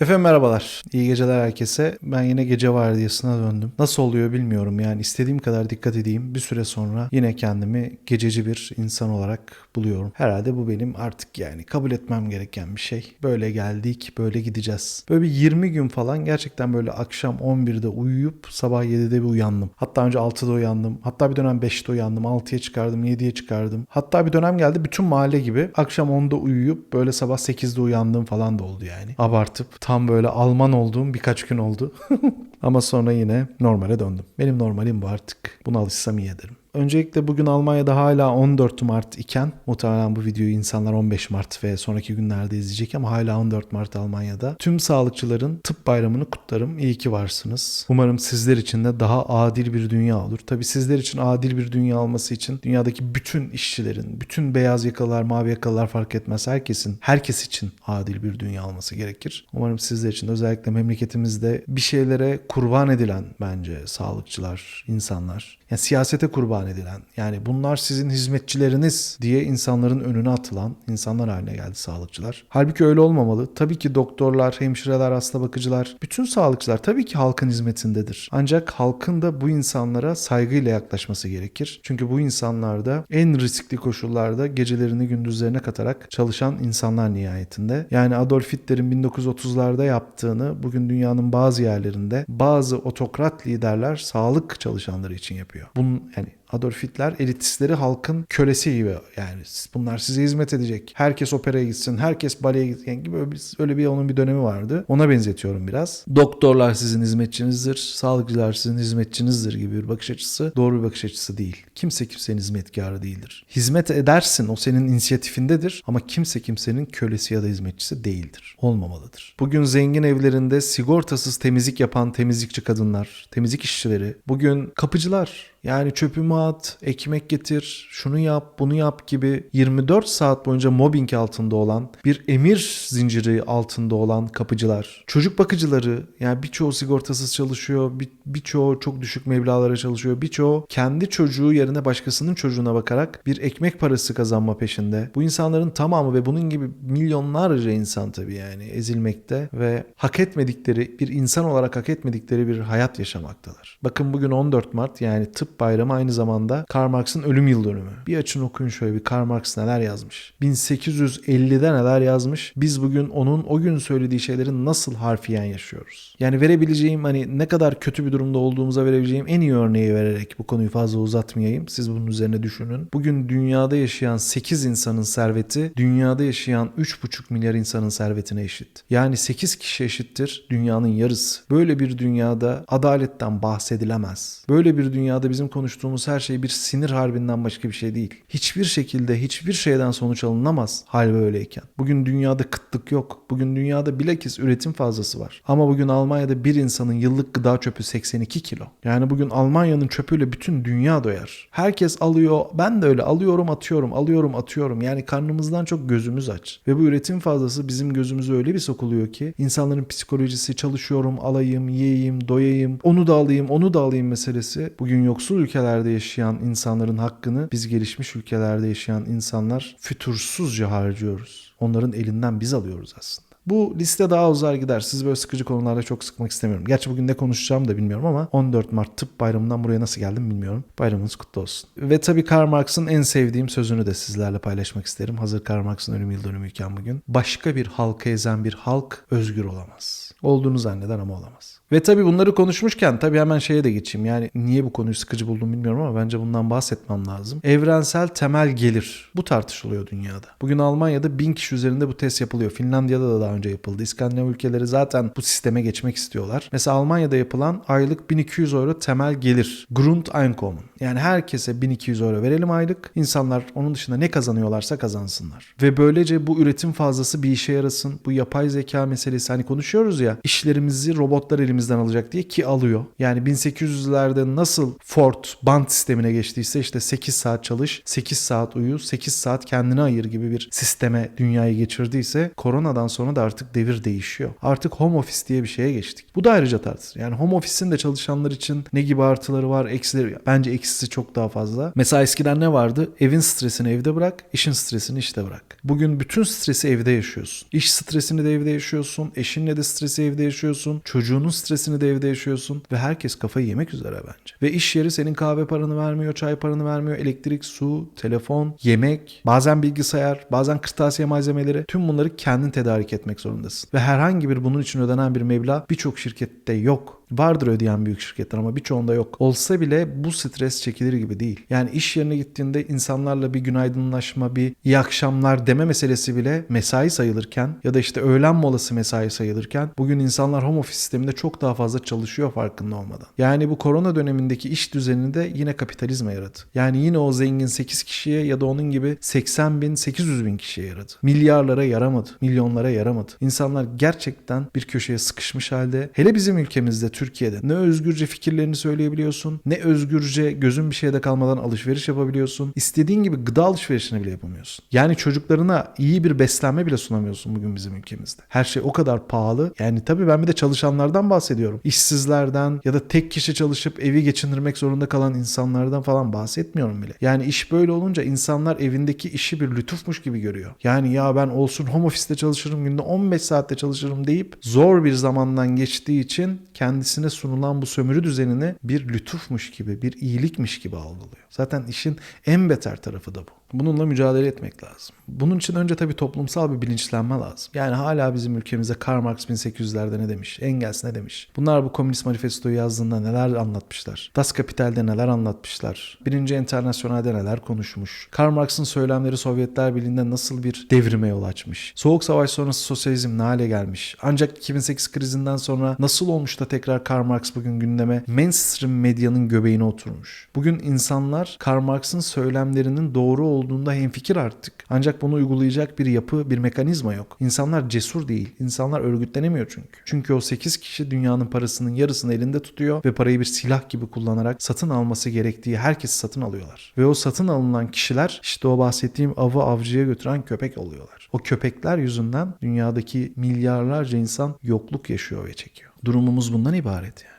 Efendim merhabalar. İyi geceler herkese. Ben yine gece vardiyasına döndüm. Nasıl oluyor bilmiyorum yani istediğim kadar dikkat edeyim. Bir süre sonra yine kendimi gececi bir insan olarak buluyorum. Herhalde bu benim artık yani kabul etmem gereken bir şey. Böyle geldik, böyle gideceğiz. Böyle bir 20 gün falan gerçekten böyle akşam 11'de uyuyup sabah 7'de bir uyandım. Hatta önce 6'da uyandım. Hatta bir dönem 5'te uyandım. 6'ya çıkardım, 7'ye çıkardım. Hatta bir dönem geldi bütün mahalle gibi akşam 10'da uyuyup böyle sabah 8'de uyandığım falan da oldu yani. Abartıp tam böyle Alman olduğum birkaç gün oldu. Ama sonra yine normale döndüm. Benim normalim bu artık. Buna alışsam iyi ederim. Öncelikle bugün Almanya'da hala 14 Mart iken muhtemelen bu videoyu insanlar 15 Mart ve sonraki günlerde izleyecek ama hala 14 Mart Almanya'da. Tüm sağlıkçıların tıp bayramını kutlarım. İyi ki varsınız. Umarım sizler için de daha adil bir dünya olur. Tabi sizler için adil bir dünya olması için dünyadaki bütün işçilerin, bütün beyaz yakalılar, mavi yakalılar fark etmez. Herkesin, herkes için adil bir dünya olması gerekir. Umarım sizler için de özellikle memleketimizde bir şeylere kurban edilen bence sağlıkçılar, insanlar. Yani siyasete kurban edilen yani bunlar sizin hizmetçileriniz diye insanların önüne atılan insanlar haline geldi sağlıkçılar. Halbuki öyle olmamalı. Tabii ki doktorlar, hemşireler, hasta bakıcılar, bütün sağlıkçılar tabii ki halkın hizmetindedir. Ancak halkın da bu insanlara saygıyla yaklaşması gerekir. Çünkü bu insanlar da en riskli koşullarda gecelerini gündüzlerine katarak çalışan insanlar nihayetinde. Yani Adolf Hitler'in 1930'larda yaptığını bugün dünyanın bazı yerlerinde bazı otokrat liderler sağlık çalışanları için yapıyor. Bunun yani Adolf Hitler elitistleri halkın kölesi gibi yani bunlar size hizmet edecek. Herkes operaya gitsin, herkes baleye gitsin gibi öyle bir onun bir dönemi vardı. Ona benzetiyorum biraz. Doktorlar sizin hizmetçinizdir, sağlıkçılar sizin hizmetçinizdir gibi bir bakış açısı doğru bir bakış açısı değil. Kimse kimsenin hizmetkarı değildir. Hizmet edersin o senin inisiyatifindedir ama kimse kimsenin kölesi ya da hizmetçisi değildir. Olmamalıdır. Bugün zengin evlerinde sigortasız temizlik yapan temizlikçi kadınlar, temizlik işçileri, bugün kapıcılar, yani çöpümü at, ekmek getir, şunu yap, bunu yap gibi 24 saat boyunca mobbing altında olan, bir emir zinciri altında olan kapıcılar, çocuk bakıcıları, yani birçoğu sigortasız çalışıyor, bir, birçoğu çok düşük meblalara çalışıyor, birçoğu kendi çocuğu yerine başkasının çocuğuna bakarak bir ekmek parası kazanma peşinde. Bu insanların tamamı ve bunun gibi milyonlarca insan tabii yani ezilmekte ve hak etmedikleri, bir insan olarak hak etmedikleri bir hayat yaşamaktalar. Bakın bugün 14 Mart yani tıp bayramı aynı zamanda Karl Marx'ın ölüm yıl dönümü. Bir açın okuyun şöyle bir Karl Marx neler yazmış. 1850'de neler yazmış. Biz bugün onun o gün söylediği şeyleri nasıl harfiyen yaşıyoruz. Yani verebileceğim hani ne kadar kötü bir durumda olduğumuza verebileceğim en iyi örneği vererek bu konuyu fazla uzatmayayım. Siz bunun üzerine düşünün. Bugün dünyada yaşayan 8 insanın serveti dünyada yaşayan 3,5 milyar insanın servetine eşit. Yani 8 kişi eşittir dünyanın yarısı. Böyle bir dünyada adaletten bahsedilemez. Böyle bir dünyada bizim konuştuğumuz her şey bir sinir harbinden başka bir şey değil. Hiçbir şekilde hiçbir şeyden sonuç alınamaz hal böyleyken. Bugün dünyada kıtlık yok. Bugün dünyada bilakis üretim fazlası var. Ama bugün Almanya'da bir insanın yıllık gıda çöpü 82 kilo. Yani bugün Almanya'nın çöpüyle bütün dünya doyar. Herkes alıyor. Ben de öyle alıyorum atıyorum alıyorum atıyorum. Yani karnımızdan çok gözümüz aç. Ve bu üretim fazlası bizim gözümüze öyle bir sokuluyor ki insanların psikolojisi çalışıyorum alayım yiyeyim doyayım onu da alayım onu da alayım meselesi bugün yoksul ülkelerde yaşayan insanların hakkını biz gelişmiş ülkelerde yaşayan insanlar fütursuzca harcıyoruz. Onların elinden biz alıyoruz aslında. Bu liste daha uzar gider. Siz böyle sıkıcı konularda çok sıkmak istemiyorum. Gerçi bugün ne konuşacağım da bilmiyorum ama 14 Mart Tıp Bayramı'ndan buraya nasıl geldim bilmiyorum. Bayramınız kutlu olsun. Ve tabii Karl Marx'ın en sevdiğim sözünü de sizlerle paylaşmak isterim. Hazır Karl Marx'ın ölüm yıl dönümüyken bugün. Başka bir halka ezen bir halk özgür olamaz. Olduğunu zanneder ama olamaz. Ve tabii bunları konuşmuşken tabii hemen şeye de geçeyim. Yani niye bu konuyu sıkıcı buldum bilmiyorum ama bence bundan bahsetmem lazım. Evrensel temel gelir. Bu tartışılıyor dünyada. Bugün Almanya'da bin kişi üzerinde bu test yapılıyor. Finlandiya'da da daha önce yapıldı. İskandinav ülkeleri zaten bu sisteme geçmek istiyorlar. Mesela Almanya'da yapılan aylık 1200 euro temel gelir. Grundeinkommen. Yani herkese 1200 euro verelim aylık. İnsanlar onun dışında ne kazanıyorlarsa kazansınlar. Ve böylece bu üretim fazlası bir işe yarasın. Bu yapay zeka meselesi hani konuşuyoruz ya işlerimizi robotlar elimizden alacak diye ki alıyor. Yani 1800'lerde nasıl Ford band sistemine geçtiyse işte 8 saat çalış, 8 saat uyu, 8 saat kendine ayır gibi bir sisteme dünyayı geçirdiyse koronadan sonra da artık devir değişiyor. Artık home office diye bir şeye geçtik. Bu da ayrıca tartışılır. Yani home office'in de çalışanlar için ne gibi artıları var, eksileri. Bence eksisi çok daha fazla. Mesela eskiden ne vardı? Evin stresini evde bırak, işin stresini işte bırak. Bugün bütün stresi evde yaşıyorsun. İş stresini de evde yaşıyorsun, eşinle de stresi evde yaşıyorsun, çocuğunun stresini de evde yaşıyorsun ve herkes kafayı yemek üzere bence. Ve iş yeri senin kahve paranı vermiyor, çay paranı vermiyor, elektrik, su, telefon, yemek, bazen bilgisayar, bazen kırtasiye malzemeleri tüm bunları kendin tedarik etmek zorundasın. Ve herhangi bir bunun için ödenen bir meblağ birçok şirkette yok. Vardır ödeyen büyük şirketler ama birçoğunda yok. Olsa bile bu stres çekilir gibi değil. Yani iş yerine gittiğinde insanlarla bir günaydınlaşma, bir iyi akşamlar deme meselesi bile mesai sayılırken ya da işte öğlen molası mesai sayılırken bugün insanlar home office sisteminde çok daha fazla çalışıyor farkında olmadan. Yani bu korona dönemindeki iş düzenini de yine kapitalizme yaradı. Yani yine o zengin 8 kişiye ya da onun gibi 80 bin 800 bin kişiye yaradı. Milyarlara yaramadı. Milyonlara yaramadı. İnsanlar gerçekten bir köşeye sıkışmış halde. Hele bizim ülkemizde Türkiye'de ne özgürce fikirlerini söyleyebiliyorsun ne özgürce gözün bir şeyde kalmadan alışveriş yapabiliyorsun. İstediğin gibi gıda alışverişini bile yapamıyorsun. Yani çocuklarına iyi bir beslenme bile sunamıyorsun bugün bizim ülkemizde. Her şey o kadar pahalı. Yani tabii ben bir de çalışanlardan bahsediyorum. İşsizlerden ya da tek kişi çalışıp evi geçindirmek zorunda kalan insanlardan falan bahsetmiyorum bile. Yani iş böyle olunca insanlar evindeki işi bir lütufmuş gibi görüyor. Yani ya ben olsun home office'te çalışırım günde 15 saatte çalışırım deyip zor bir zamandan geçtiği için kendisine sunulan bu sömürü düzenini bir lütufmuş gibi, bir iyilikmiş gibi algılıyor. Zaten işin en beter tarafı da bu. Bununla mücadele etmek lazım. Bunun için önce tabii toplumsal bir bilinçlenme lazım. Yani hala bizim ülkemizde Karl Marx 1800'lerde ne demiş? Engels ne demiş? Bunlar bu Komünist Manifesto'yu yazdığında neler anlatmışlar? Das Kapital'de neler anlatmışlar? Birinci Enternasyonel'de neler konuşmuş? Karl Marx'ın söylemleri Sovyetler Birliği'nde nasıl bir devrime yol açmış? Soğuk Savaş sonrası sosyalizm ne hale gelmiş? Ancak 2008 krizinden sonra nasıl olmuş da tekrar Karl Marx bugün gündeme mainstream medyanın göbeğine oturmuş? Bugün insanlar Karl Marx'ın söylemlerinin doğru olduğunda hemfikir artık. Ancak bunu uygulayacak bir yapı, bir mekanizma yok. İnsanlar cesur değil. İnsanlar örgütlenemiyor çünkü. Çünkü o 8 kişi dünyanın parasının yarısını elinde tutuyor ve parayı bir silah gibi kullanarak satın alması gerektiği herkesi satın alıyorlar. Ve o satın alınan kişiler işte o bahsettiğim avı avcıya götüren köpek oluyorlar. O köpekler yüzünden dünyadaki milyarlarca insan yokluk yaşıyor ve çekiyor. Durumumuz bundan ibaret yani.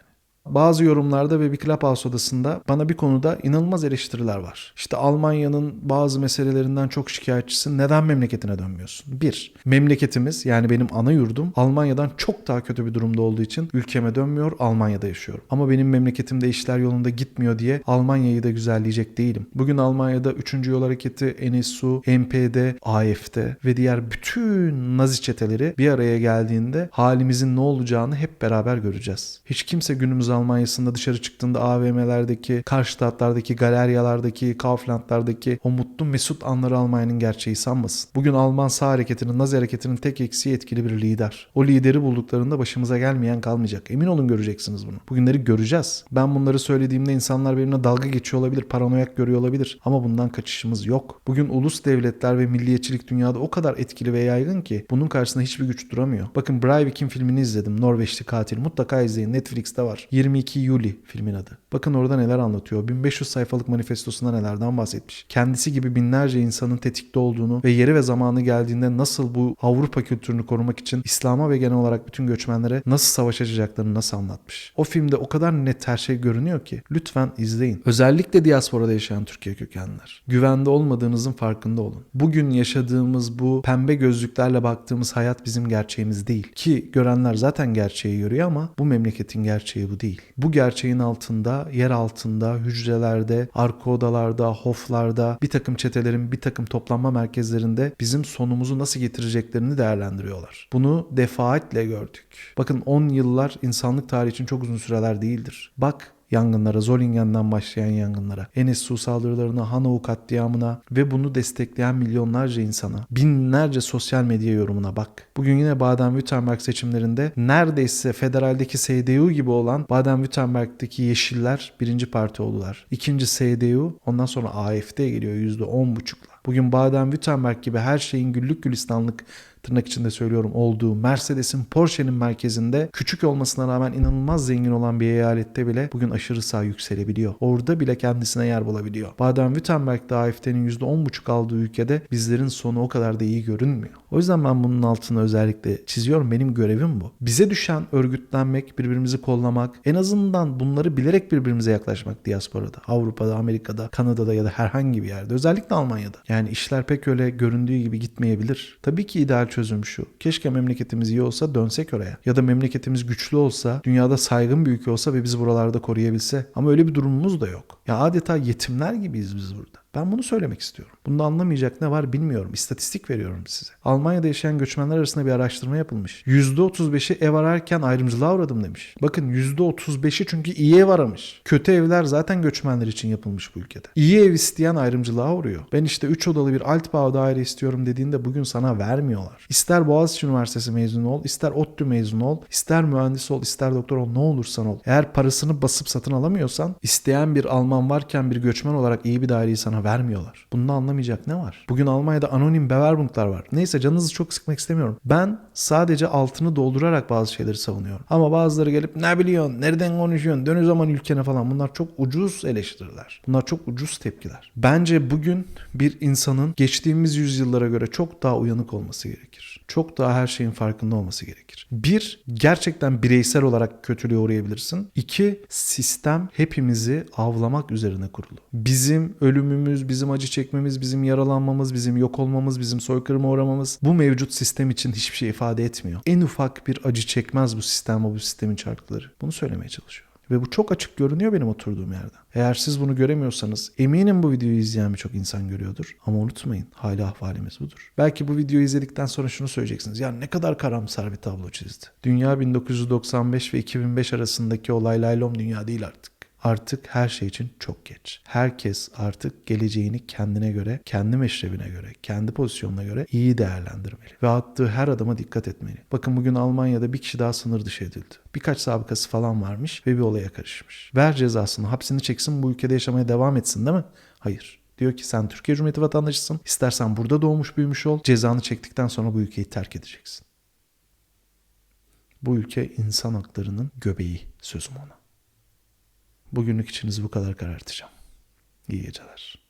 Bazı yorumlarda ve bir Clubhouse odasında bana bir konuda inanılmaz eleştiriler var. İşte Almanya'nın bazı meselelerinden çok şikayetçisin. Neden memleketine dönmüyorsun? Bir, memleketimiz yani benim ana yurdum Almanya'dan çok daha kötü bir durumda olduğu için ülkeme dönmüyor, Almanya'da yaşıyorum. Ama benim memleketimde işler yolunda gitmiyor diye Almanya'yı da güzelleyecek değilim. Bugün Almanya'da 3. Yol Hareketi, NSU, MPD, AFD ve diğer bütün Nazi çeteleri bir araya geldiğinde halimizin ne olacağını hep beraber göreceğiz. Hiç kimse günümüz Almanya'sında dışarı çıktığında AVM'lerdeki, Karşıtadt'lardaki, galeryalardaki, Kaufland'lardaki o mutlu mesut anları Almanya'nın gerçeği sanmasın. Bugün Alman sağ hareketinin, Nazi hareketinin tek eksiği etkili bir lider. O lideri bulduklarında başımıza gelmeyen kalmayacak. Emin olun göreceksiniz bunu. Bugünleri göreceğiz. Ben bunları söylediğimde insanlar benimle dalga geçiyor olabilir, paranoyak görüyor olabilir. Ama bundan kaçışımız yok. Bugün ulus devletler ve milliyetçilik dünyada o kadar etkili ve yaygın ki bunun karşısında hiçbir güç duramıyor. Bakın Breivik'in filmini izledim. Norveçli katil. Mutlaka izleyin. Netflix'te var. 22 Yuli filmin adı. Bakın orada neler anlatıyor. 1500 sayfalık manifestosunda nelerden bahsetmiş. Kendisi gibi binlerce insanın tetikte olduğunu ve yeri ve zamanı geldiğinde nasıl bu Avrupa kültürünü korumak için İslam'a ve genel olarak bütün göçmenlere nasıl savaş açacaklarını nasıl anlatmış. O filmde o kadar net her şey görünüyor ki lütfen izleyin. Özellikle diasporada yaşayan Türkiye kökenliler. Güvende olmadığınızın farkında olun. Bugün yaşadığımız bu pembe gözlüklerle baktığımız hayat bizim gerçeğimiz değil. Ki görenler zaten gerçeği görüyor ama bu memleketin gerçeği bu değil. Bu gerçeğin altında, yer altında, hücrelerde, arka odalarda, hoflarda, bir takım çetelerin bir takım toplanma merkezlerinde bizim sonumuzu nasıl getireceklerini değerlendiriyorlar. Bunu defaatle gördük. Bakın 10 yıllar insanlık tarihi için çok uzun süreler değildir. Bak yangınlara, Zolingen'den başlayan yangınlara, NSU saldırılarına, Hanau katliamına ve bunu destekleyen milyonlarca insana, binlerce sosyal medya yorumuna bak. Bugün yine Baden-Württemberg seçimlerinde neredeyse federaldeki CDU gibi olan Baden-Württemberg'deki Yeşiller birinci parti oldular. İkinci CDU, ondan sonra AFD geliyor %10,5'la. Bugün Baden-Württemberg gibi her şeyin güllük gülistanlık tırnak içinde söylüyorum olduğu Mercedes'in Porsche'nin merkezinde küçük olmasına rağmen inanılmaz zengin olan bir eyalette bile bugün aşırı sağ yükselebiliyor. Orada bile kendisine yer bulabiliyor. Baden-Württemberg'de AFD'nin %10,5 aldığı ülkede bizlerin sonu o kadar da iyi görünmüyor. O yüzden ben bunun altını özellikle çiziyorum. Benim görevim bu. Bize düşen örgütlenmek, birbirimizi kollamak, en azından bunları bilerek birbirimize yaklaşmak diasporada. Avrupa'da, Amerika'da, Kanada'da ya da herhangi bir yerde. Özellikle Almanya'da. Yani işler pek öyle göründüğü gibi gitmeyebilir. Tabii ki ideal çözüm şu. Keşke memleketimiz iyi olsa dönsek oraya. Ya da memleketimiz güçlü olsa, dünyada saygın bir ülke olsa ve bizi buralarda koruyabilse. Ama öyle bir durumumuz da yok. Ya adeta yetimler gibiyiz biz burada. Ben bunu söylemek istiyorum. Bunda anlamayacak ne var bilmiyorum. İstatistik veriyorum size. Almanya'da yaşayan göçmenler arasında bir araştırma yapılmış. %35'i ev ararken ayrımcılığa uğradım demiş. Bakın %35'i çünkü iyi ev aramış. Kötü evler zaten göçmenler için yapılmış bu ülkede. İyi ev isteyen ayrımcılığa uğruyor. Ben işte 3 odalı bir Altbau daire istiyorum dediğinde bugün sana vermiyorlar. İster Boğaziçi Üniversitesi mezunu ol, ister ODTÜ mezunu ol, ister mühendis ol, ister doktor ol ne olursan ol. Eğer parasını basıp satın alamıyorsan isteyen bir Alman varken bir göçmen olarak iyi bir daireyi sana vermiyorlar. Bunu anlamayacak ne var? Bugün Almanya'da anonim Bewerbunglar var. Neyse canınızı çok sıkmak istemiyorum. Ben sadece altını doldurarak bazı şeyleri savunuyorum. Ama bazıları gelip ne biliyorsun, nereden konuşuyorsun, dön o zaman ülkene falan. Bunlar çok ucuz eleştiriler. Bunlar çok ucuz tepkiler. Bence bugün bir insanın geçtiğimiz yüzyıllara göre çok daha uyanık olması gerekir. Çok daha her şeyin farkında olması gerekir. Bir, gerçekten bireysel olarak kötülüğe uğrayabilirsin. İki, sistem hepimizi avlamak üzerine kurulu. Bizim ölümümüz, bizim acı çekmemiz, bizim yaralanmamız, bizim yok olmamız, bizim soykırıma uğramamız bu mevcut sistem için hiçbir şey ifade etmiyor. En ufak bir acı çekmez bu sistem, bu sistemin çarkları. Bunu söylemeye çalışıyor. Ve bu çok açık görünüyor benim oturduğum yerden. Eğer siz bunu göremiyorsanız eminim bu videoyu izleyen birçok insan görüyordur. Ama unutmayın hali ahvalimiz budur. Belki bu videoyu izledikten sonra şunu söyleyeceksiniz. Ya ne kadar karamsar bir tablo çizdi. Dünya 1995 ve 2005 arasındaki olay laylom dünya değil artık. Artık her şey için çok geç. Herkes artık geleceğini kendine göre, kendi meşrebine göre, kendi pozisyonuna göre iyi değerlendirmeli. Ve attığı her adama dikkat etmeli. Bakın bugün Almanya'da bir kişi daha sınır dışı edildi. Birkaç sabıkası falan varmış ve bir olaya karışmış. Ver cezasını, hapsini çeksin bu ülkede yaşamaya devam etsin değil mi? Hayır. Diyor ki sen Türkiye Cumhuriyeti vatandaşısın. İstersen burada doğmuş büyümüş ol. Cezanı çektikten sonra bu ülkeyi terk edeceksin. Bu ülke insan haklarının göbeği sözüm ona. Bugünlük içinizi bu kadar karartacağım. İyi geceler.